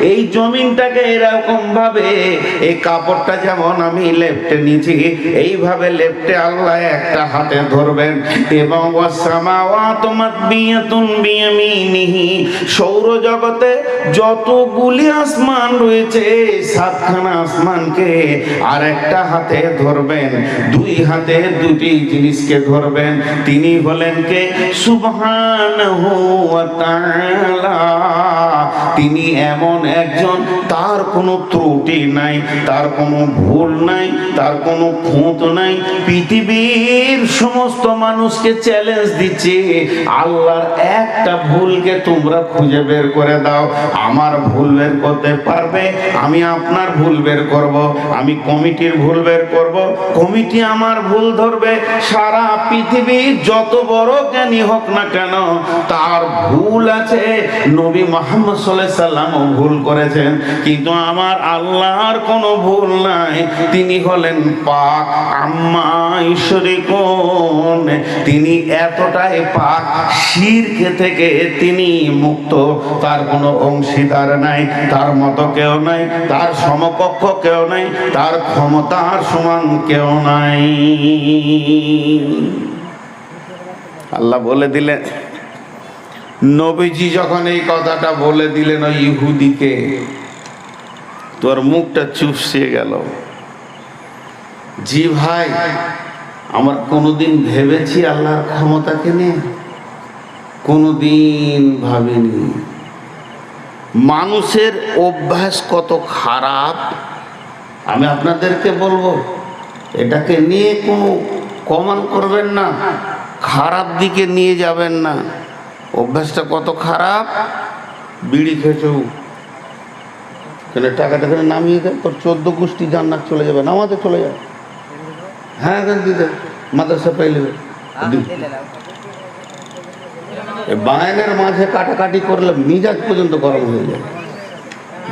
এই জমিনটাকে এরকম ভাবে, এই কাপড়টা যেমন আমি লেপটে নিয়েছি, এইভাবে লেপটে আল্লাহ একটা হাতে ধরবেন। এবং সৌর জগতে যতগুলি আসমান রয়েছে, সাতখানা আসমানকে আর একটা হাতে ধরবেন। দুই হাতে দুটি জিনিসকে ধরবেন। তিনি হলেন কে? সুবহান তিনি এমন একজন তার কোনো ত্রুটি নাই, তার কোনো ভুল নাই, তার কোনো খুঁত নাই। পৃথিবীর সমস্ত মানুষকে চ্যালেঞ্জ দিচ্ছে, আল্লাহর একটা ভুলকে তোমরা খুঁজে বের করে দাও। আমার ভুল বের করতে পারবে, আমি আপনার ভুল বের করব, আমি কমিটির ভুল বের করব, কমিটি আমার ভুল ধরবে। সারা পৃথিবী যত বড় জ্ঞানী হোক না কেন, তার ভুল আছে। নবী মোহাম্মদ সাল্লাম ভুল করেছেন। কিন্তু আমার আল্লাহর কোনো ভুল নাই। তিনি হলেন পাক, আম্মা ঈশ্বরী কোন? তিনি এতটাই পাক, শিরকে থেকে তিনি মুক্ত। তার কোনো অংশীদার নাই, তার মতো কেউ নাই, তার সমকক্ষ কেউ নাই, তার ক্ষমতার সমান কেউ নাই। আল্লাহ বলে দিলেন, নবীজি যখন এই কথাটা বলে দিলেন ওই ইহুদিকে তোর মুখটা চুপসে গেল। জি ভাই, আমার কোনোদিন ভেবেছি আল্লাহর ক্ষমতাকে নিয়ে? কোনোদিন ভাবিনি। মানুষের অভ্যাস কত খারাপ? আমি আপনাদেরকে বলব, এটাকে নিয়ে কোনো কমান করবেন না, খারাপ দিকে নিয়ে যাবেন না। অভ্যাসটা কত খারাপ? বিড়ি খেয়েছো কেন টাকাটা এখানে নামিয়ে দেয় তোর চোদ্দ গোষ্ঠী জান্নাত চলে যাবে নামাতে চলে যাবে হ্যাঁ এখানে দিতে মাদ্রাসা পাইলে বায়নের মাঝে কাটাকাটি করলে মিজাজ পর্যন্ত গরম হয়ে যায়।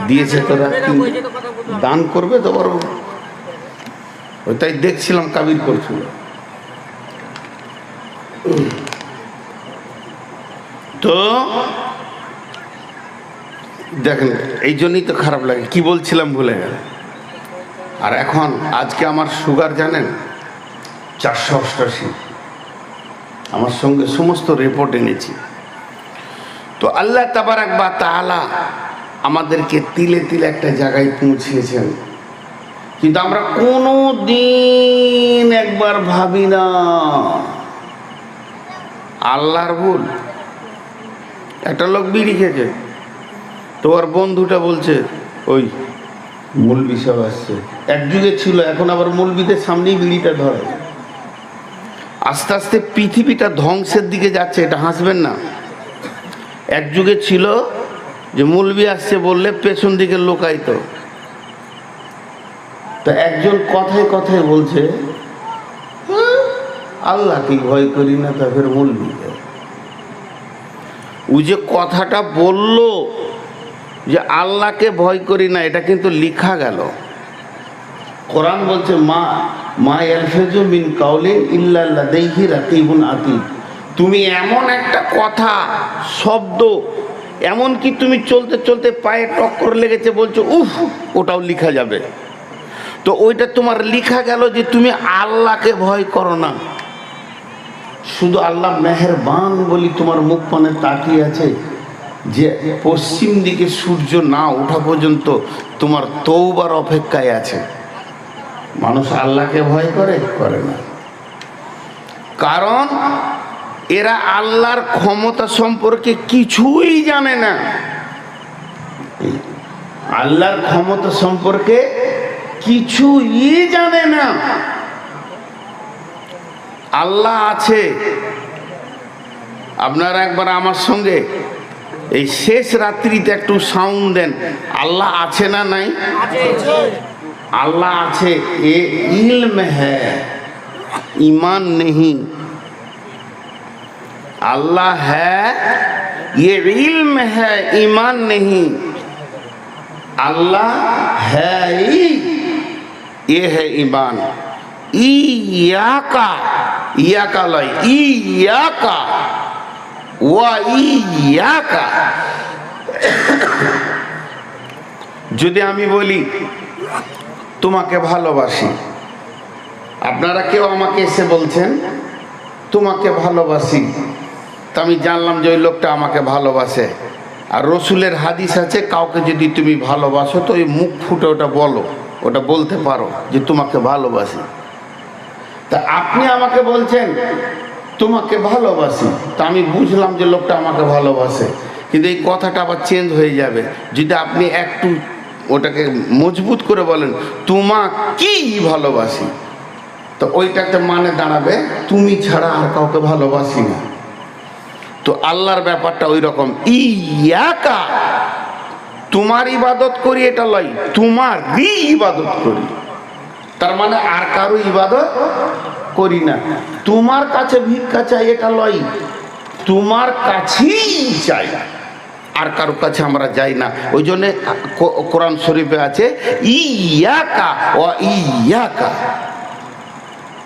দিয়েছে তোরা দান করবে তো বড় ওই তাই দেখছিলাম কাবির করছিল। তো দেখেন, এই জন্যই তো খারাপ লাগে। কি বলছিলাম ভুলে গেল আর এখন, আজকে আমার সুগার জানেন? চারশো অষ্টাশি। আমার সঙ্গে সমস্ত রিপোর্ট এনেছি। তো আল্লাহ তাবার একবার তালা আমাদেরকে তিলে তিলে একটা জায়গায় পৌঁছিয়েছেন কিন্তু আমরা কোনো দিন একবার ভাবি না। আল্লাহর ভুল। একটা লোক বিড়ি খেয়েছে। তোমার বন্ধুটা বলছে ওই মূলবি সব আসছে। এক যুগে ছিল এখন আবার মূলবিদের সামনেই বিড়িটা ধরে। আস্তে আস্তে পৃথিবীটা ধ্বংসের দিকে যাচ্ছে এটা হাসবেন না। এক যুগে ছিল যে মূলবি আসছে বললে পেছন দিকে লোকাইত তো একজন কথায় কথায় বলছে "হ্যাঁ, আল্লাহ কি ভয় করি না তা ফের মূলবি ও যে কথাটা বলল যে আল্লাহকে ভয় করি না, এটা কিন্তু লিখা গেল। কোরআন বলছে, মা মা এলফেজু মিন কাউলিন ইল্লা লাদাইহি রাকিবুন আতিদ তুমি এমন একটা কথা, শব্দ এমন কি তুমি চলতে চলতে পায়ে টক্কর লেগেছে বলছো, উফ, ওটাও লিখা যাবে। তো ওইটা তোমার লিখা গেল যে তুমি আল্লাহকে ভয় করো না। শুধু আল্লাহ মেহেরবান বলি তোমার মুখ পানে তাকিয়ে আছে যে পশ্চিম দিকে সূর্য না ওঠা পর্যন্ত তোমার তৌবার অপেক্ষায় আছে। মানুষ আল্লাহকে ভয় করে? করে না। কারণ এরা আল্লাহর ক্ষমতা সম্পর্কে কিছুই জানে না। আল্লাহর ক্ষমতা সম্পর্কে কিছুই জানে না। আল্লাহ আছে। আপনারা একবার আমার সঙ্গে এই শেষ রাত্রিতে একটু সাউন্ড দেন আল্লাহ আছে না নাই আল্লাহ আছে এ ইলম হ্যাঁ ईमान नहीं अल्लाह है ये इल्म है ईमान नहीं अल्लाह है ही ये है ईमान इया का इया का लय इया का যদি আমি বলি, তোমাকে ভালোবাসি। আপনারা কেউ আমাকে এসে বলছেন, তোমাকে ভালোবাসি। তা আমি জানলাম যে ওই লোকটা আমাকে ভালোবাসে। আর রসুলের হাদিস আছে, কাউকে যদি তুমি ভালোবাসো, তো ওই মুখ ফুটে ওটা বলো, ওটা বলতে পারো যে তোমাকে ভালোবাসি। তা আপনি আমাকে বলছেন তোমাকে ভালোবাসি। তা আমি বুঝলাম যে লোকটা আমাকে ভালোবাসে। কিন্তু এই কথাটা আবার চেঞ্জ হয়ে যাবে। যদি আপনি একটু ওটাকে মজবুত করে বলেন, তোমা কি ভালোবাসি? তো ওইটাতে মানে দাঁড়াবে, তুমি ছাড়া আর কাউকে ভালোবাসি না। তো আল্লাহর ব্যাপারটা ওই রকম ইয়াকা, তোমার ইবাদত করি এটা লয় তোমার ইবাদত করি। তার মানে আর কারও ইবাদত করি না। তোমার কাছে ভিক্ষা চাই, এটা লয়। তোমার কাছেই চাই। আর কারও কাছে আমরা যাই না। ওই জন্যে কোরআন শরীফে আছে, ইয়াকা ও ইয়াকা।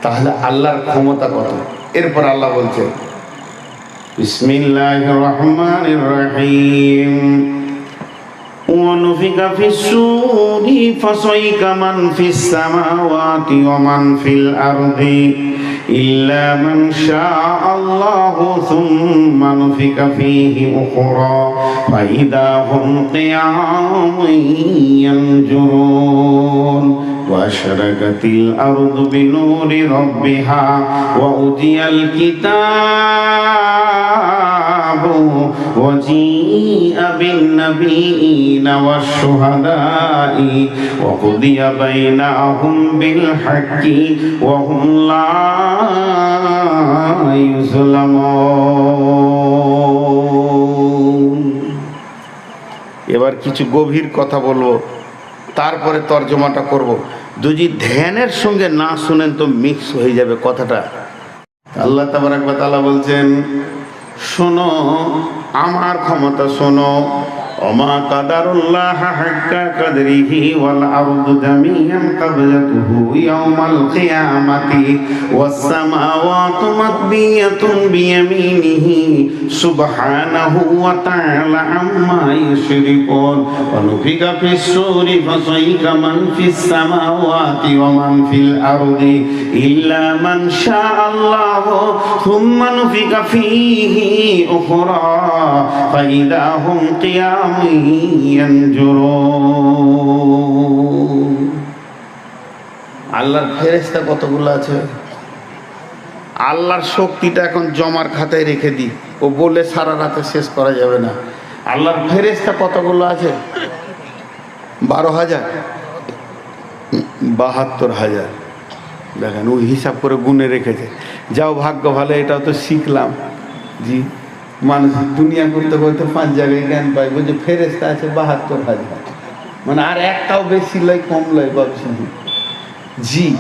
তাহলে আল্লাহর ক্ষমতা কত? এরপর আল্লাহ বলছে বিসমিল্লাহির রহমানির রহিম। ونفق في السور فصيك من في السماوات ومن في الأرض إلا من شاء الله ثم نفق فيه أخرى فإذا هم قيام ينجرون وأشرقت الأرض بنور ربها وأوتي الكتاب وجيء بالنبيين والشهداء وقضي بينهم بالحق وهم لا يظلمون এবার কিছু গভীর কথা বলবো তারপরে তর্জমাটা করব যদি ধ্যানের সঙ্গে না শুনেন তো মিক্স হয়ে যাবে কথাটা আল্লাহ তালা বলছেন শোনো আমার ক্ষমতা শোনো। وما قدر الله حق قدره والأرض جميعا قبلته يوم القيامة والسماوات مطبية بيمينه سبحانه وتعالى عما يشركون ونفق في السور فصيك من في السماوات ومن في الأرض إلا من شاء الله ثم نفق فيه أخرى فإذا هم قيام আল্লাহর ফেরেশতা কতগুলো আছে? আল্লাহর শক্তিটা এখন জমার খাতায় রেখে দিই। ও বলে সারা রাতে শেষ করা যাবে না। আল্লাহর ফেরেশতা কতগুলো আছে? বারো হাজার। বাহাত্তর হাজার। দেখেন, ও হিসাব করে গুনে রেখেছে। যাও, ভাগ্য ভালো, এটাও তো শিখলাম। জি। মানুষ দুনিয়া করতে করতে পাঁচ জায়গায় জ্ঞান পাই বলছে ফেরেস্তা আছে বাহাত্তর হাজার। মানে আর একটাও বেশি লয়, কম লয় ব্যবসা জি।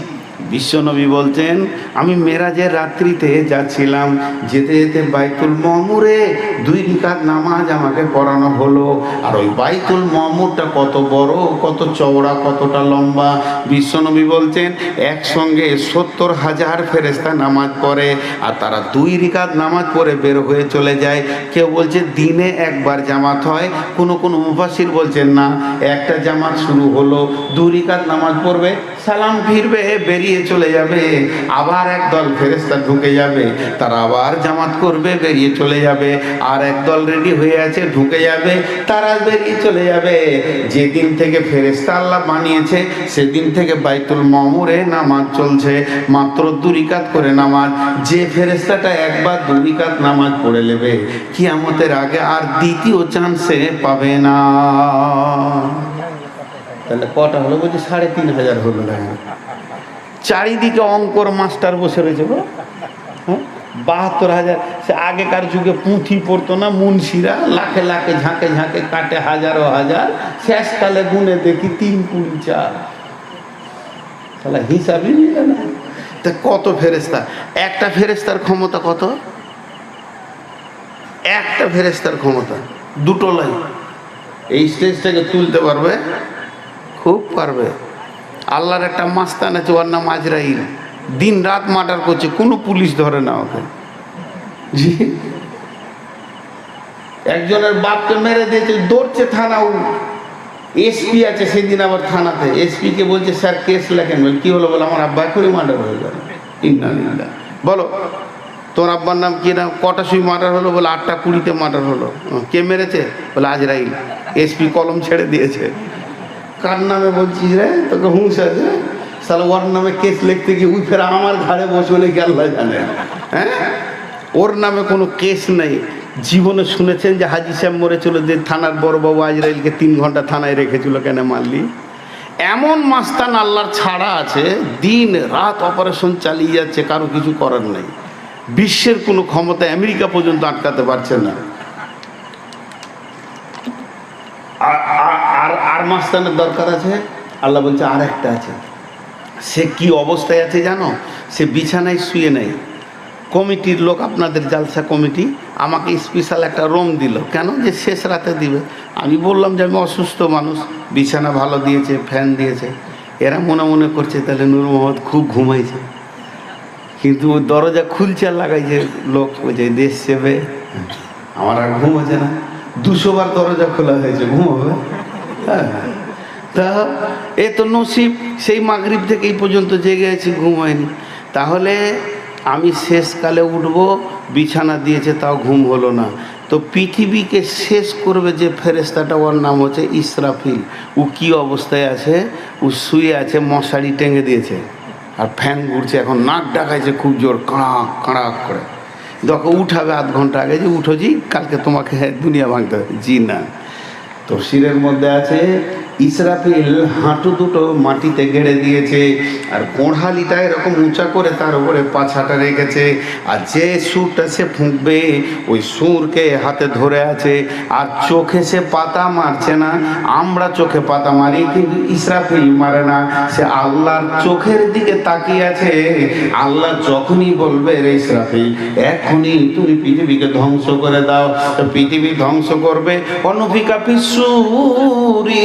বিশ্বনবী বলছেন আমি মেরাজের রাত্রিতে যাচ্ছিলাম, যেতে যেতে বাইতুল মমুরে দুই রিকাত নামাজ আমাকে পড়ানো হলো। আর ওই বাইতুল মমুরটা কত বড়, কত চওড়া, কতটা লম্বা। বিশ্বনবী বলছেন একসঙ্গে সত্তর হাজার ফেরেস্তা নামাজ পড়ে, আর তারা দুই রিকাত নামাজ পড়ে বের হয়ে চলে যায়। কেউ বলছে, দিনে একবার জামাত হয়। কোনো কোনো মুফাসির বলছেন, না, একটা জামাত শুরু হলো দুই রিকাত নামাজ পড়বে। সালাম ফিরবে, বেরিয়ে চলে যাবে। আবার একদল ফেরেস্তা ঢুকে যাবে, তারা আবার জামাত করবে, বেরিয়ে চলে যাবে। আর একদল রেডি হয়ে আছে, ঢুকে যাবে, তারা বেরিয়ে চলে যাবে। যেদিন থেকে ফেরেস্তা আল্লাহ বানিয়েছে, সেদিন থেকে বাইতুল মামুরে নামাজ চলছে। মাত্র দুরিকাত করে নামাজ। যে ফেরেস্তাটা একবার দুরিকাত নামাজ পড়ে নেবে, কিয়ামতের আগে আর দ্বিতীয় চান্সে পাবে না। তাহলে কটা হলো? বলছি সাড়ে তিন হাজার হলো না। চারিদিকে অঙ্কর মাস্টার বসে রয়েছে গো। হ্যাঁ? বাহাত্তর হাজার। সে আগেকার যুগে পুঁথি পড়তো না মুন্সিরা? লাখে লাখে ঝাঁকে ঝাঁকে কাটে হাজারো হাজার। শেষকালে গুনে দেখি তিন কুড়ি চার। তাহলে হিসাবই নিলে না। তা কত ফেরেস্তা একটা ফেরেস্তার ক্ষমতা কত? একটা ফেরেস্তার ক্ষমতা। দুটো লাইন এই স্টেজটাকে তুলতে পারবে? খুব পারবে আল্লাহর একটা মাস্তান আছে, ওর নাম আজরাইল। দিন রাত মার্ডার করছে, কোনো পুলিশ ধরে না ওকে। জি। একজনের বাপকে মেরে দিয়েছে, দৌড়ছে থানা উ এসপি আছে সেদিন আবার থানাতে। এসপিকে বলছে, স্যার, কেস লেখেন। বলে, কি হলো? বলে, আমার আব্বা এখনই মার্ডার হয়ে গেল। ইন্না বলো, তোর আব্বার নাম কি নাম কটা সুই মার্ডার হলো? বলে, আটটা কুড়িতে মার্ডার হলো। কে মেরেছে? বলে, আজরাইল। এসপি কলম ছেড়ে দিয়েছে। কার নামে বলছিস রে? তোকে হুঁশ আছে? তাহলে ওর নামে কেস লিখতে গিয়ে উই ফের আমার ঘাড়ে বসলে কি আল্লাহ জানে? হ্যাঁ? ওর নামে কোনো কেস নেই। জীবনে শুনেছেন যে হাজি সাহেব মরেছিল যে থানার বড়বাবু আজরাইলকে তিন ঘণ্টা থানায় রেখেছিল কেন মারলি? এমন মাস্তান আল্লাহর ছাড়া আছে, দিন রাত অপারেশন চালিয়ে যাচ্ছে, কারও কিছু করার নেই। বিশ্বের কোনো ক্ষমতা আমেরিকা পর্যন্ত আটকাতে পারছে না আর- আর- আর আর মাস্তানের দরকার আছে। আল্লাহ বলছে আর একটা আছে। সে কি অবস্থায় আছে জানো? সে বিছানায় শুয়ে নেই। কমিটির লোক, আপনাদের জালসা কমিটি, আমাকে স্পেশাল একটা রুম দিল। কেন? যে শেষ রাতে দিবে। আমি বললাম যে, আমি অসুস্থ মানুষ। বিছানা ভালো দিয়েছে ফ্যান দিয়েছে। এরা মনে মনে করছে, তাহলে নূর মোহাম্মদ খুব ঘুমাইছে। কিন্তু দরজা খুলছে লাগাইছে লোক বলছে দেশ সেবে। আমার আর ঘুম হচ্ছে না। দুশো বার দরজা খোলা হয়েছে, ঘুম হবে? তা এ তো নসিব, সেই মাগরিব থেকে এই পর্যন্ত জেগে আছি ঘুম হয়নি তাহলে আমি শেষকালে উঠব, বিছানা দিয়েছে, তাও ঘুম হলো না। তো পৃথিবীকে শেষ করবে যে ফেরেস্তাটা ওর নাম হচ্ছে ইসরাফিল। ও কি অবস্থায় আছে? ও শুয়ে আছে, মশারি টেঙে দিয়েছে। আর ফ্যান ঘুরছে, এখন নাক ডাকাইছে, খুব জোর, কাঁড়াক কাঁড়াক করে। যখন উঠাবে আধ ঘণ্টা আগে যে, উঠো জি, কালকে তোমাকে দুনিয়া ভাঙতে হবে। জি না। তফসিরের মধ্যে আছে ইসরাফিল হাঁটু দুটো মাটিতে গেড়ে দিয়েছে আর কোঁড়ালিটা এরকম উঁচা করে তার উপরে পাছাটা রেখেছে। আর যে সুরটা সে ফুঁকবে, ওই সুরকে হাতে ধরে আছে। আর চোখে সে পাতা মারছে না। আমরা চোখে পাতা মারি, কিন্তু ইসরাফিল মারে না। সে আল্লাহর চোখের দিকে তাকিয়ে আছে। আল্লাহ যখনই বলবে, রে ইসরাফিল, এখনই তুমি পৃথিবীকে ধ্বংস করে দাও। পৃথিবী ধ্বংস করবে অনুফিকা পিসুরি।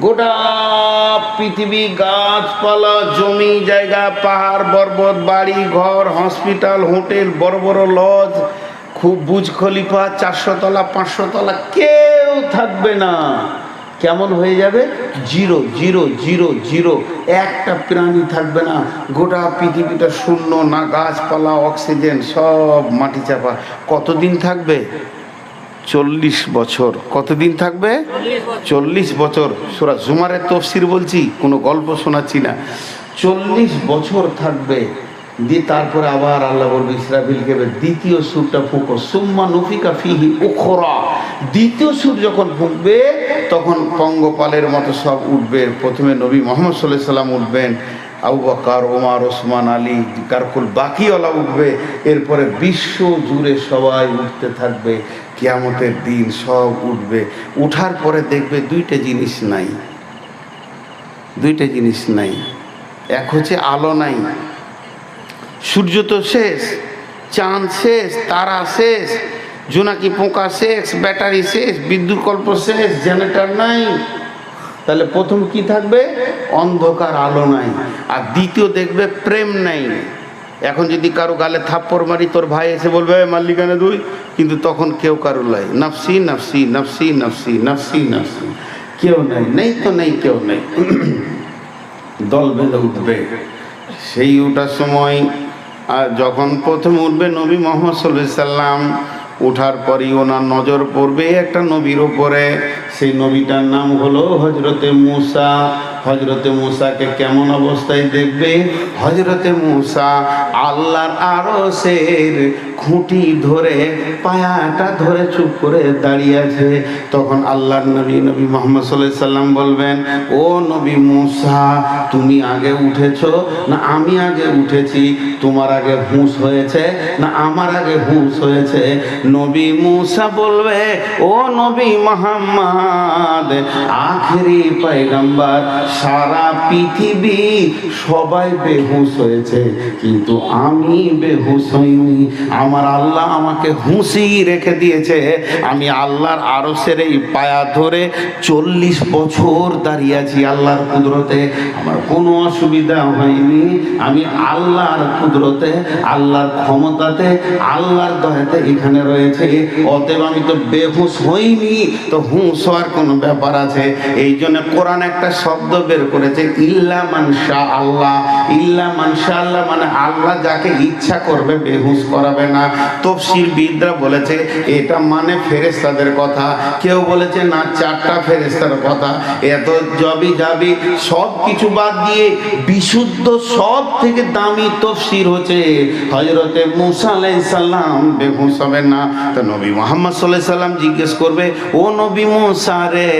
গোটা পৃথিবী গাছপালা, জমি, জায়গা, পাহাড়, পর্বত, বাড়ি, ঘর, হসপিটাল, হোটেল, বড় বড় লজ, খুব বুজ খলিফা, চারশো তলা, পাঁচশো তলা, কেউ থাকবে না। কেমন হয়ে যাবে? Zero zero zero zero. একটা প্রাণী থাকবে না। গোটা পৃথিবীটা শূন্য না, গাছপালা, অক্সিজেন, সব মাটি চাপা। কতদিন থাকবে? চল্লিশ বছর। কতদিন থাকবে? চল্লিশ বছর। সুরা জুমারের তফসির বলছি, কোনো গল্প শোনাচ্ছি না। চল্লিশ বছর থাকবে। দিয়ে তারপরে আবার আল্লাহ বলবে, ইসরাফিলকে দ্বিতীয় সুরটা ফুঁকো। সুম্মা নফিকা ফিহি উখরা। দ্বিতীয় সুর যখন ফুঁকবে, তখন পঙ্গপালের মতো সব উঠবে। প্রথমে নবী মোহাম্মদ সাল্লাহ সাল্লাম উঠবেন, আবু বকর, ওমার, ওসমান, আলী, কারকুল, বাকিওয়ালা উঠবে। এরপরে বিশ্ব জুড়ে সবাই উঠতে থাকবে। কিয়ামতের দিন সব উঠবে। উঠার পরে দেখবে দুইটা জিনিস নাই। দুইটা জিনিস নাই। এক হচ্ছে আলো নাই। সূর্য তো শেষ, চাঁদ শেষ, তারা শেষ, জোনাকি পোকা শেষ, ব্যাটারি শেষ, বিদ্যুৎ কল্প শেষ, জেনারেটর নাই। তাহলে প্রথম কি থাকবে? অন্ধকার, আলো নাই। আর দ্বিতীয় দেখবে প্রেম নাই। এখন যদি কারও গালে থাপ্পড় মারি, তোর ভাই এসে বলবে, "এই মাল্লিকানে দুই। কিন্তু তখন কেউ কারও লাই। নাফসি নাফসি নাফসি নাফসি নাফসি নাফসি। কেউ নাই, নেই তো নেই, কেউ নেই। দল বেঁধে উঠবে। সেই ওঠার সময় আর যখন প্রথম উঠবে নবী মোহাম্মদ সাল্লাম ওঠার পরই ওনার নজর পড়বে একটা নবীর ওপরে সেই নবীটার নাম হলো হজরতে মুসা হজরতে মুসাকে কেমন অবস্থায় দেখবে? হজরতে মুসা আল্লাহর আরশের খুঁটি ধরে, পায়াটা ধরে চুপ করে দাঁড়িয়ে আছে। তখন আল্লাহ নবী নবী মোহাম্মদ সাল্লাহ সাল্লাম বলবেন, ও নবী মুসা, তুমি আগে উঠেছো? না, আমি আগে উঠেছি। তোমার আগে হুঁশ হয়েছে? না, আমার আগে হুঁশ হয়েছে? নবী মুসা বলবে, ও নবী মোহাম্মদ, আখেরি পয়গম্বর, সারা পৃথিবী সবাই বেহুশ হয়েছে। কিন্তু আমি বেহুশ হইনি। আমার আল্লাহ আমাকে হুঁশি রেখে দিয়েছে। আমি আল্লাহর আরসের এই পায়া ধরে চল্লিশ বছর দাঁড়িয়ে আছি আল্লাহর কুদরতে। আমার কোনো অসুবিধা হয়নি। আমি আল্লাহর কুদরতে, আল্লাহর ক্ষমতাতে, আল্লাহর দয়াতে এখানে রয়েছে। অতএব আমি তো বেহুশ হইনি, তো হুঁশ হওয়ার কোনো ব্যাপার আছে। এই জন্য কোরআন একটা শব্দ বের করেছে, ইল্লা মানসা আল্লাহ ইল্লা মানসা আল্লাহ মানে আল্লাহ যাকে ইচ্ছা করবে বেহুশ করাবে না। তফসির বিদরা বলেছে, এটা মানে ফেরেস্তাদের কথা। কেউ বলেছে, না, চারটা ফেরেস্তার কথা। এত জবি যাবি সব কিছু বাদ দিয়ে বিশুদ্ধ সব থেকে দামি তফসির হচ্ছে হজরতে মুসা আলাইসাল্লাম বেহুশ হবে না। তো নবী মোহাম্মদ সাল্লাহ সাল্লাম জিজ্ঞেস করবে, ও নবী মুসা রে,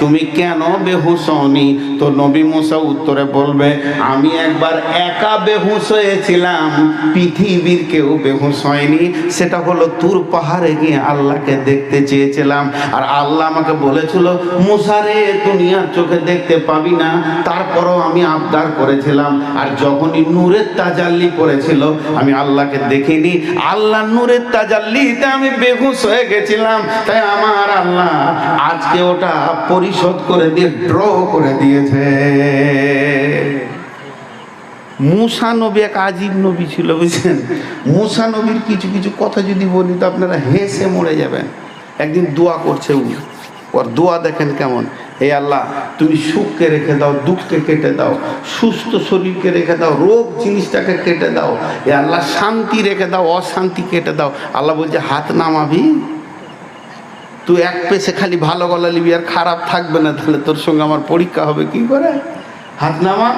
তুমি কেন বেহুশ হনি তো নবী মুসা উত্তরে বলবে, আমি একবার একা বেহুশ হয়েছিলাম, পৃথিবীর কেউ বেহুশ হয়নি, সেটা হলো তুর পাহাড়ে গিয়ে আল্লাহকে দেখতে চেয়েছিলাম। আর আল্লাহ আমাকে বলেছিল মুসারে দুনিয়ার চোখে দেখতে পাবি না। তারপরও আমি আবদার করেছিলাম। আর যখনই নূরের তাজাল্লি করেছিল আমি আল্লাহকে দেখিনি। আল্লাহ নূরের তাজাল্লিতে আমি বেহুশ হয়ে গেছিলাম। তাই আমার আল্লাহ আজকে ওটা পরিশোধ করে দিয়ে, ড্র করে দিয়েছে। মুসা নবী এক আজীব নবী ছিল, বুঝছেন? মুসা নবীর কিছু কিছু কথা যদি বলি তো আপনারা হেসে মরে যাবেন। একদিন দোয়া করছে উনি। ওর দোয়া দেখেন কেমন? হে আল্লাহ, তুমি সুখকে রেখে দাও, দুঃখকে কেটে দাও, সুস্থ শরীরকে রেখে দাও, রোগ জিনিসটাকে কেটে দাও এ আল্লাহ, শান্তি রেখে দাও, অশান্তি কেটে দাও। আল্লাহ বলছে, হাত নামাবি? তুই এক পেশে খালি ভালো গলা নিবি আর খারাপ থাকবে না, তাহলে তোর সঙ্গে আমার পরীক্ষা হবে, কি করে? হাত নামা?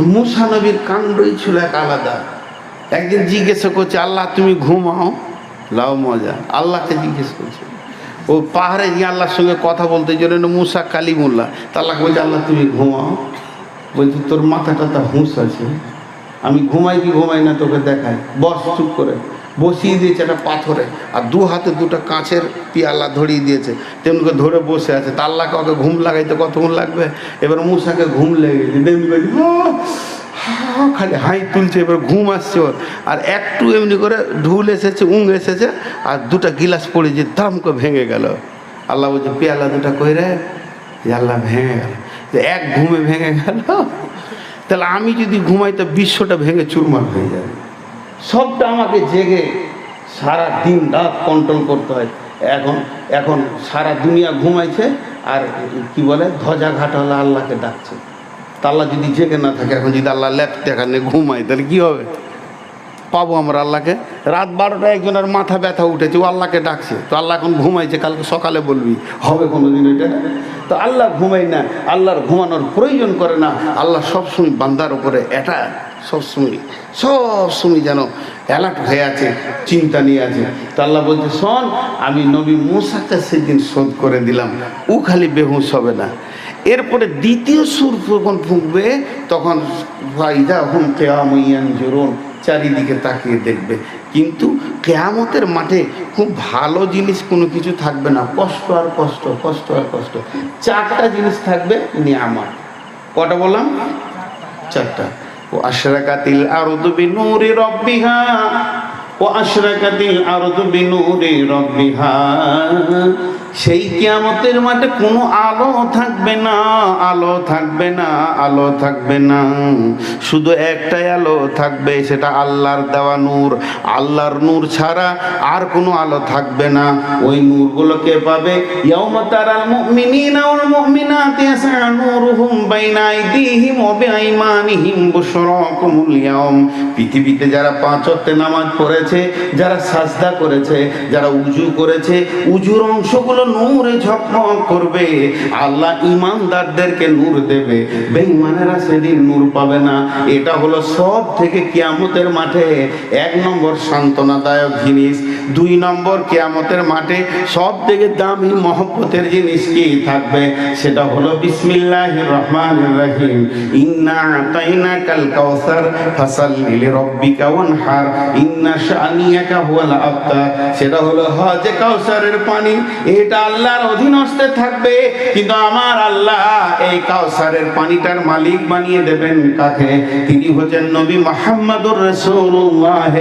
তো মুসা নবীর কাণ্ডই ছিল এক আলাদা। একদিন জিজ্ঞেস করছে, আল্লাহ, তুমি ঘুমাও? লাও, মজা। আল্লাহকে জিজ্ঞেস করছে। ও পাহাড়ে গিয়ে আল্লাহর সঙ্গে কথা বলতে জন্য মুসা কালিমুল্লাহ। তা আল্লাহকে বলছে, আল্লাহ, তুমি ঘুমাও। বলছে, তোর মাথাটা তা হুঁশ আছে। আমি ঘুমাই কি ঘুমাই না, তোকে দেখায় বস, চুপ করে। বসিয়ে দিয়েছে একটা পাথরে। আর দু হাতে দুটো কাঁচের পিয়ালা ধরিয়ে দিয়েছে। তেমনি করে ধরে বসে আছে। তা আল্লাহকে ওকে ঘুম লাগাইতে কতক্ষণ লাগবে? এবার মূষাকে ঘুম লেগে গেছে। খালি হাই তুলছে। এবার ঘুম আসছে ওর। আর একটু এমনি করে ঢুল এসেছে, উং এসেছে, আর দুটা গিলাস পড়ে যে করে ভেঙে গেল। আল্লাহ বলছে, পেয়ালা দুটা কই রে? যে আল্লাহ ভেঙে গেল। যে এক ঘুমে ভেঙে গেল। তাহলে আমি যদি ঘুমাই, তো বিশ্বটা ভেঙে চুরমার হয়ে যাবে। সবটা আমাকে জেগে সারা দিন রাত কন্ট্রোল করতে হয়। এখন এখন সারা দুনিয়া ঘুমাইছে আর কি বলে, ধ্বজা ঘাট হলে আল্লাহকে ডাকছে। আল্লাহ যদি জেগে না থাকে, এখন যদি আল্লাহ ল্যাপ দেখানে ঘুমায়, তাহলে কী হবে? পাবো আমরা আল্লাহকে। রাত বারোটায় একজনের মাথা ব্যথা উঠেছে, ও আল্লাহকে ডাকছে। তো আল্লাহ এখন ঘুমাইছে, কালকে সকালে বলবি, হবে কোনো দিন এটা? তো আল্লাহ ঘুমাই না, আল্লাহর ঘুমানোর প্রয়োজন করে না, আল্লাহ সবসময় বান্দার উপরে এটা সবসময় সবসময় যেন অ্যালার্ট হয়ে আছে, চিন্তা নিয়ে আছে। তো আল্লাহ বলছে, শোন, আমি নবী মুসাকে সেদিন শোধ করে দিলাম, ও খালি বেহুশ হবে না। এরপরে দ্বিতীয় সুর যখন ফুঁকবে তখন ভাইদা হুম কেয়ামইয়ান জোরন চারিদিকে তাকিয়ে দেখবে। কিন্তু কেয়ামতের মাঠে খুব ভালো জিনিস কোনো কিছু থাকবে না। কষ্ট আর কষ্ট কষ্ট আর কষ্ট। চারটা জিনিস থাকবে, নিয়ামত। কটা বললাম? চারটা। ও আশরাকাতিল আরদু বিনুরি রব্বিহা ও আশরাকাতিল আরদু বিনুরি রব্বিহা সেই কিয়ামতের মাঠে কোনো আলো থাকবে না, আলো থাকবে না, আলো থাকবে না। শুধু একটাই আলো থাকবে, সেটা আল্লাহর দেওয়া নূর। আল্লাহর নূর ছাড়া আর কোনো আলো থাকবে না। ওই নূরগুলোকে পাবে? ইয়াউমা তারাল মুমিনিনা ওয়াল মুমিনাতি ইয়াসআ নূরুহুম বাইনা আইদিহিম ওয়া বিআইমানিহিম বুশরাকুমুল ইয়াউম। পৃথিবীতে যারা পাঁচ ওয়াক্তে নামাজ পড়েছে, যারা সাজদা করেছে, যারা উজু করেছে, উজুর অংশগুলো চোখগুলো নূরে ঝকমক করবে। আল্লাহ ইমানদারদেরকে নূর দেবে। বেঈমানেরা সেদিন নূর পাবে না। এটা হলো সব থেকে কিয়ামতের মাঠে। এক নম্বর সান্ত্বনাদায়ক জিনিস। দুই নম্বর কিয়ামতের মাঠে সব থেকে দামি মহব্বতের জিনিস কি থাকবে? সেটা হলো বিসমিল্লাহ রহমান রহিম। ইন্না আতাইনা কাল কাউসার ফাসাল্লি লিরাব্বিকা ওয়ানহার। ইন্না শানিয়াকা হুয়াল আবতার। সেটা হলো হজে কাউসারের পানি। এটা আল্লাহর অধীনস্থে থাকবে, কিন্তু আমার আল্লাহ এই কাউসারের পানিটার মালিক বানিয়ে দেবেন কাকে? তিনি হচ্ছেন নবী মোহাম্মদুর রাসূলুল্লাহ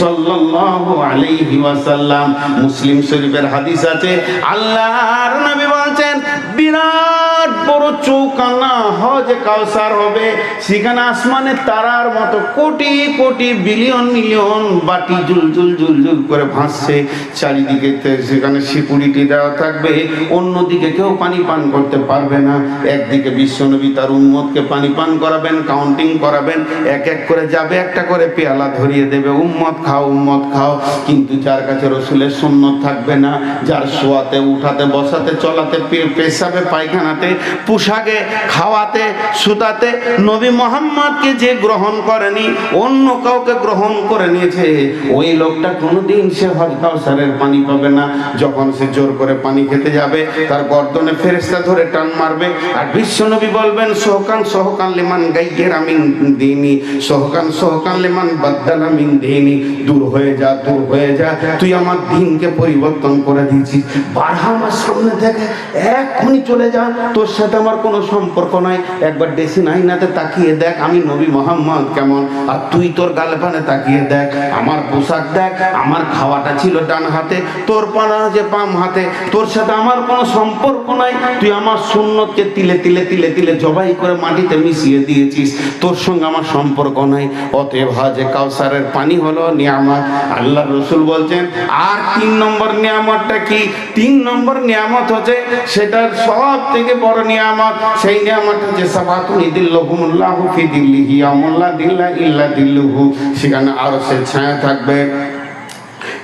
সাল্লাল্লাহু আলাইহি ওয়াসাল্লাম। মুসলিম শরীফের হাদিস আছে, আল্লাহর নবী বলছেন, বিরাট বড় চৌকানা হজ কাউসার হবে। সেখানে আসমানে তারার মতো কোটি কোটি বিলিয়ন মিলিয়ন বাটি জুল জুল জুল জুল করে ভাসছে। চারিদিকে সেখানে সিকিউরিটি দেওয়া থাকবে। অন্যদিকে কেউ পানি পান করতে পারবে না। একদিকে বিশ্বনবী তার উম্মতকে পানি পান করাবেন কাউন্টিং করাবেন। এক এক করে যাবে, একটা করে পেয়ালা ধরিয়ে দেবে। উম্মত খাও উম্মত খাও। কিন্তু যার কাছে রসুলের সুন্নত থাকবে না, যার শোয়াতে, উঠাতে, বসাতে, চলাতে পেশাবে, পায়খানাতে পোশাকে, খাওয়াতে, সুতাতে নবী মোহাম্মদকে যে গ্রহণ করেনি, অন্য কাউকে গ্রহণ করে নিয়েছে। ওই লোকটা কোনোদিন সে হজ কাউসারের পানি পাবে না। যখন সে জোর করে পানি খেতে যাবে, তার গর্দনে ফেরেস্তা ধরে টান মারবে। আর বিশ্বনবী বলবেন, সোহকান সোহকান লিমান গাইয়ের আমিন দিনি। সোহকান সোহকান লিমান বাদ্দাল আমিন দিনি। দূর হয়ে যা, দূর হয়ে যা। তুই আমার দিনকে পরিবর্তন করে দিয়েছিস। বারহা সামনে থেকে এক্ষুনি চলে যা তোর সাথে আমার কোনো সম্পর্ক নাই। একবার ডেসিন আইনাতে তাকিয়ে দেখ, আমি নবী মোহাম্মদ কেমন? আর তুই তোর গালপানে তাকিয়ে দেখ, আমার পোশাক দেখ, আমার খাওয়াটা ছিল ডান হাতে, তোর পানা যে বাম হাতে, তোর সাথে আমার কোনো সম্পর্ক নাই। তুই আমার সুন্নতকে তিলে তিলে তিলে তিলে জবাই করে মাটিতে মিশিয়ে দিয়েছিস, তোর সঙ্গে আমার সম্পর্ক নাই। অতএব হাজে কাউসারের পানি হলো নিয়ামত। আল্লাহ রসুল বলছেন, আর তিন নম্বর নিয়ামতটা কি? তিন নম্বর নিয়ামত হচ্ছে, সেটার সব থেকে বড় নিয়ামত, সেই নিয়ামত যে সাবাতুন ইদিল্লাহুমুল্লাহু ফি দিল্লিহি আমুল্লাহ দিল্লা ইল্লা দিল্লুহু, সেখানে আরও সে ছায়া থাকবে।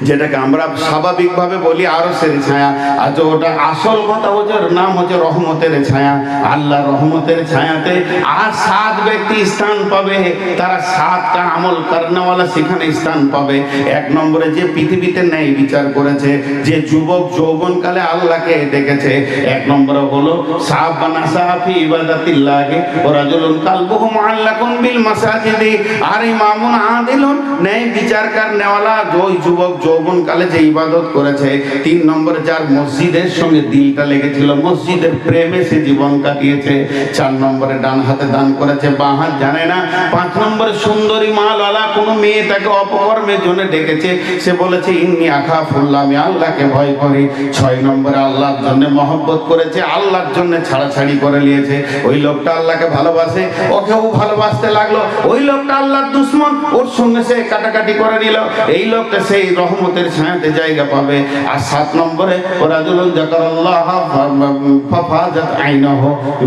যেটাকে আমরা স্বাভাবিকভাবে বলি আরও সে ছায়া আজ ওটা আসল কথা হচ্ছে নাম হচ্ছে রহমতের ছায়া। আল্লাহ রহমতের ছায়াতে আর সাত ব্যক্তি স্থান পাবে। তারা সাতটা আমল কারণেওয়ালা সেখানে স্থান পাবে। এক নম্বরে যে পৃথিবীতে ন্যায় বিচার করেছে, যে যুবক যৌবনকালে আল্লাহকে ডেকেছে এক নম্বরে হলো আর ইমামুন আদিলুন ন্যায় বিচারকার নেওয়ালা ওই যুবক যৌবনকালে যে ইবাদত করেছে, তিন নম্বর যার মসজিদের সঙ্গে দিলটা লেগেছিল, মসজিদের প্রেমে সে জীবন কাটিয়েছে, চার নম্বরে ডান হাতে দান করেছে, বাঁ হাত জানে না, পাঁচ নম্বরে সুন্দরী মালওয়ালা কোনো মেয়ে তাকে অপকর্মের জন্য ডেকেছে, সে বলেছে, ইন্নি আখা ফুল্লা আমি আল্লাহকে ভয় করি। ছয় নম্বরে আল্লাহর জন্য মহব্বত করেছে, আল্লাহর জন্য ছাড়াছাড়ি করে নিয়েছে। ওই লোকটা আল্লাহকে ভালোবাসে, ওকেও ভালোবাসতে লাগল। ওই লোকটা আল্লাহর দুশ্মন, ওর সঙ্গে সে কাটাকাটি করে নিল। এই লোকটা সেই রহমতের ছায়াতে জায়গা পাবে। আর সাত নম্বরে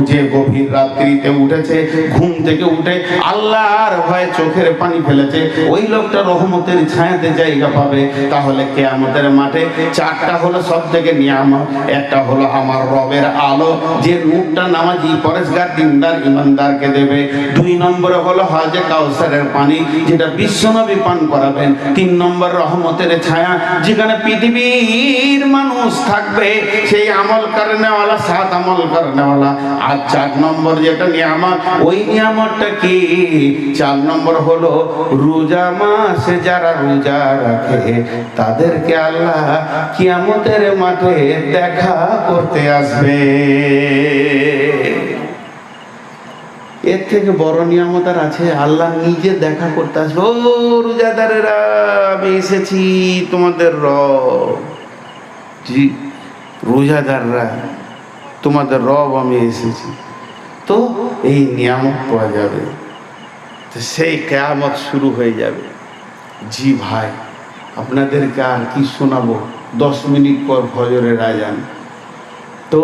যে গভীর রাত্রিতে উঠেছে, ঘুম থেকে উঠে আল্লাহর ভয়ে চোখের পানি ফেলেছে, ওই লোকটা রহমতের ছায়াতে জায়গা পাবে। তাহলে কেয়ামতের মাঠে চারটা হলো সব থেকে নিয়ামত, একটা হলো আমার রবের আলো, যে নূরটা নামাজি পরেশগার, দিনদার ইমানদারকে দেবে। দুই নম্বরে হলো হজে কাউসারের পানি, যেটা বিশ্বনবী পান করাবেন। তিন নম্বর রহমতের ছায়া যেখানে পৃথিবীর মানুষ থাকবে, সেই আমল কারণেওয়ালা, সাত আমল কারণেওয়ালা। আর চার নম্বর যেটা নিয়ামত, ওই নিয়ামতটা কি? চার নম্বর হলো, রোজা মাসে যারা রোজা রাখে, তাদেরকে আল্লাহ কিয়ামতের মাঠে দেখা করতে আসবে। এর থেকে বড় নিয়ামত আর আছে, আল্লাহ নিজে দেখা করতে আসবে। ও রোজাদারেরা, আমি এসেছি তোমাদের র জি, রোজাদাররা, তোমাদের রব আমি এসেছি। তো এই নিয়ামত পাওয়া যাবে। তো সেই কেয়ামত শুরু হয়ে যাবে। জি ভাই, আপনাদেরকে আর কি শোনাবো? দশ মিনিট পর ফজরের আজান। তো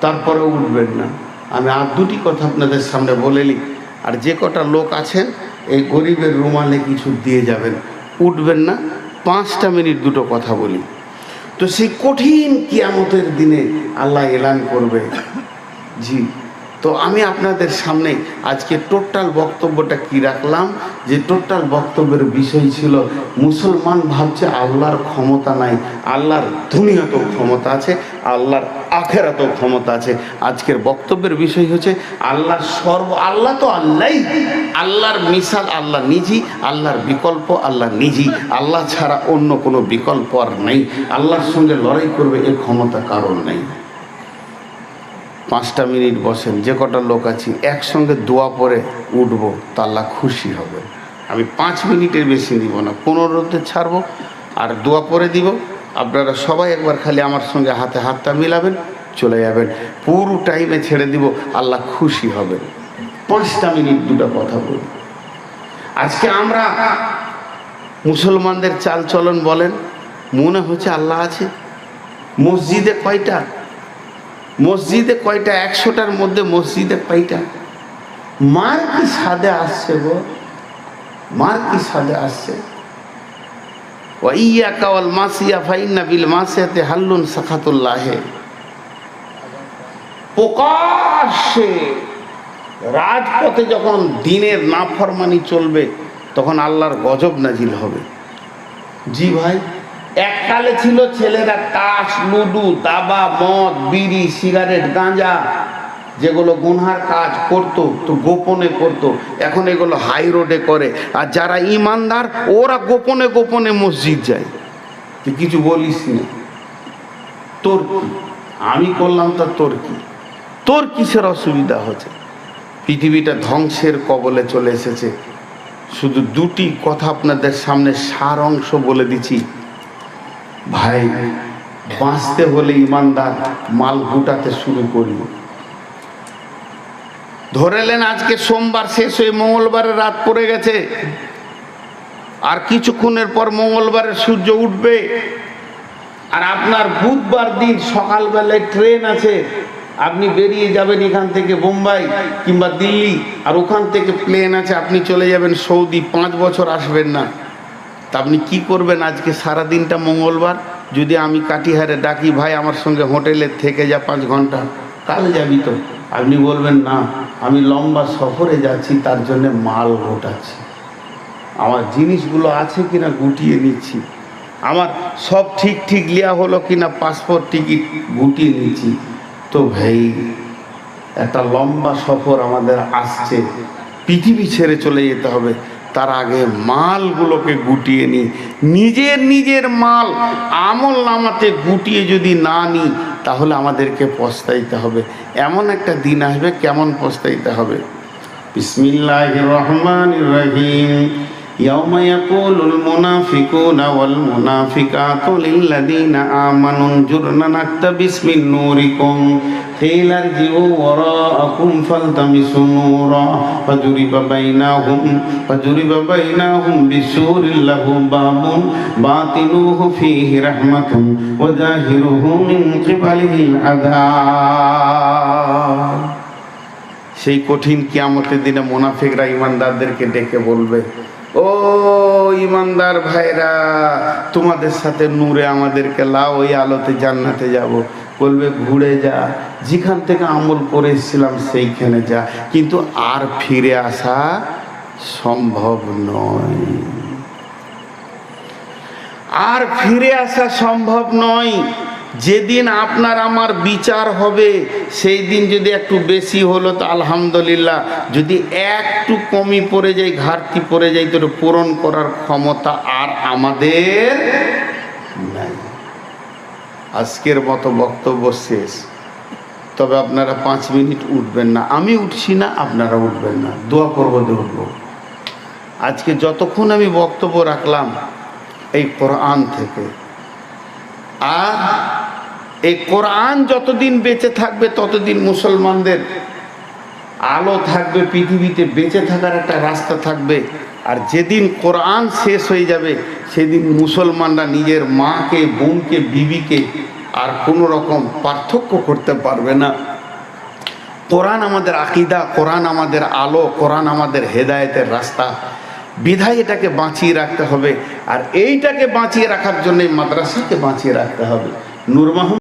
তারপরে উঠবেন না। আমি আর দুটি কথা আপনাদের সামনে বলে নিই। আর যে কটা লোক আছেন, এই গরিবের রুমালে কিছু দিয়ে যাবেন, উঠবেন না। পাঁচটা মিনিট দুটো কথা বলি। তো সেই কঠিন কিয়ামতের দিনে আল্লাহ এলান করবে। জি। তো আমি আপনাদের সামনে আজকে টোটাল বক্তব্যটা কি রাখলাম? যে টোটাল বক্তব্যের বিষয় ছিল, মুসলমান ভাবছে আল্লাহর ক্ষমতা নাই, আল্লাহর দুনিয়াতেও ক্ষমতা আছে, আল্লাহর আখেরাতেও ক্ষমতা আছে। আজকের বক্তব্যের বিষয় হচ্ছে আল্লাহ সর্ব, আল্লাহ তো আল্লাহই। আল্লাহর মিসাল আল্লাহ নিজই, আল্লাহর বিকল্প আল্লাহ নিজই। আল্লাহ ছাড়া অন্য কোনো বিকল্প আর নেই। আল্লাহর সঙ্গে লড়াই করবে এ ক্ষমতা কারণ নেই। পাঁচটা মিনিট বসেন, যে কটা লোক আছি, একসঙ্গে দোয়া পরে উঠবো তা আল্লাহ খুশি হবে। আমি পাঁচ মিনিটের বেশি নিব না, পনেরোতে ছাড়বো আর দোয়া পরে দিব। আপনারা সবাই একবার খালি আমার সঙ্গে হাতে হাতটা মিলাবেন, চলে যাবেন। পুরো টাইমে ছেড়ে দিব, আল্লাহ খুশি হবে। পাঁচটা মিনিট দুটো কথা বলি। আজকে আমরা মুসলমানদের চালচলন বলেন, মনে হচ্ছে আল্লাহ আছে? মসজিদে কয়টা? মসজিদে কয়টা? একশোটার মধ্যে মসজিদে কয়টা? মার কি সাদে আসছে গো? মার কি সাদে আসছে? ওয়াইয়া কাওয়াল মাসিয়া ফাইন্না বিল মাসিয়াতে হাল্লুন সাখাতুল্লাহে। প্রকাশ্যে রাজপথে যখন দিনের নাফরমানি চলবে, তখন আল্লাহর গজব নাজিল হবে। জি ভাই। এককালে ছিল ছেলেরা তাস, লুডু, দাবা, মদ, বিড়ি, সিগারেট, গাঁজা, যেগুলো গুনহার কাজ করতো, তো গোপনে করতো। এখন এগুলো হাই রোডে করে। আর যারা ইমানদার, ওরা গোপনে গোপনে মসজিদ যায়। তুই কিছু বলিস না? তোর কি? আমি করলাম তা তোর কি? তোর কিসের অসুবিধা হচ্ছে? পৃথিবীটা ধ্বংসের কবলে চলে এসেছে। শুধু দুটি কথা আপনাদের সামনে সার অংশ বলে দিচ্ছি। ভাই, বাঁচতে হলে ইমানদার মাল গুটাতে শুরু করি। ধরেলেন আজকে সোমবার শেষ হয়ে মঙ্গলবারের রাত পড়ে গেছে, আর কিছুক্ষণের পর মঙ্গলবারের সূর্য উঠবে, আর আপনার বুধবার দিন সকালবেলায় ট্রেন আছে, আপনি বেরিয়ে যাবেন এখান থেকে বোম্বাই কিংবা দিল্লি, আর ওখান থেকে প্লেন আছে, আপনি চলে যাবেন সৌদি, পাঁচ বছর আসবেন না। তা আপনি কি করবেন? আজকে সারা দিনটা মঙ্গলবার। যদি আমি কাটিহারে ডাকি, ভাই আমার সঙ্গে হোটেলে থেকে যা পাঁচ ঘণ্টা কাল যাবি তো। আপনি বলবেন, না, আমি লম্বা সফরে যাচ্ছি, তার জন্য মাল গোটাচ্ছি। আমার জিনিসগুলো আছে কিনা গুটিয়ে নিচ্ছি। আমার সব ঠিক ঠিক লিয়া হলো কিনা পাসপোর্ট টিকিট গুটিয়ে নিচ্ছি। তো ভাই, একটা লম্বা সফর আমাদের আসছে। পৃথিবী ছেড়ে চলে যেতে হবে। তার আগে মালগুলোকে গুটিয়ে নিই নিজের নিজের মাল, আমল নামাতে গুটিয়ে যদি না নিই তাহলে আমাদেরকে পস্তাইতে হবে। এমন একটা দিন আসবে, কেমন পস্তাইতে হবে? বিসমিল্লাহ রহমান রহিম। يوم يقول المنافقون والمنافقات للذين آمنوا انظرنا نقتبس من نوركم قيل ارجعوا وراءكم فالتمسوا نورا فضرب بينهم فضرب بينهم بسور له باب باطنه فيه رحمة وظاهره من قبله العذاب সেই কঠিন কিয়ামতের দিনে মোনাফিকরা ইমানদারদেরকে ডেকে বলবে ও ইমানদার ভাইরা, তোমাদের সাথে নূরে আমাদেরকে লাও, ওই আলোতে জান্নাতে যাব। বলবে, ঘুরে যা। যেখান থেকে আমল করে এসেছিলাম সেইখানে যা। কিন্তু আর ফিরে আসা সম্ভব নয়। আর ফিরে আসা সম্ভব নয়। যেদিন আপনার আমার বিচার হবে, সেই দিন যদি একটু বেশি হলো, তো আলহামদুলিল্লাহ। যদি একটু কমই পড়ে যায়, ঘাটতি পড়ে যায়, তো পূরণ করার ক্ষমতা আর আমাদের নাই। আজকের মতো বক্তব্য শেষ। তবে আপনারা পাঁচ মিনিট উঠবেন না। আমি উঠছি না, আপনারা উঠবেন না। দোয়া করব উঠবো আজকে যতক্ষণ আমি বক্তব্য রাখলাম, এই কোরআন থেকে আর এই কোরআন যতদিন বেঁচে থাকবে, ততদিন মুসলমানদের আলো থাকবে, পৃথিবীতে বেঁচে থাকার একটা রাস্তা থাকবে। আর যেদিন কোরআন শেষ হয়ে যাবে, সেদিন মুসলমানরা নিজের মাকে, বোনকে, বিবিকে আর কোনো রকম পার্থক্য করতে পারবে না। কোরআন আমাদের আকিদা, কোরআন আমাদের আলো, কোরআন আমাদের হেদায়েতের রাস্তা। বিধায় এটাকে বাঁচিয়ে রাখতে হবে। আর এইটাকে বাঁচিয়ে রাখার জন্যে মাদ্রাসাকে বাঁচিয়ে রাখতে হবে। নূর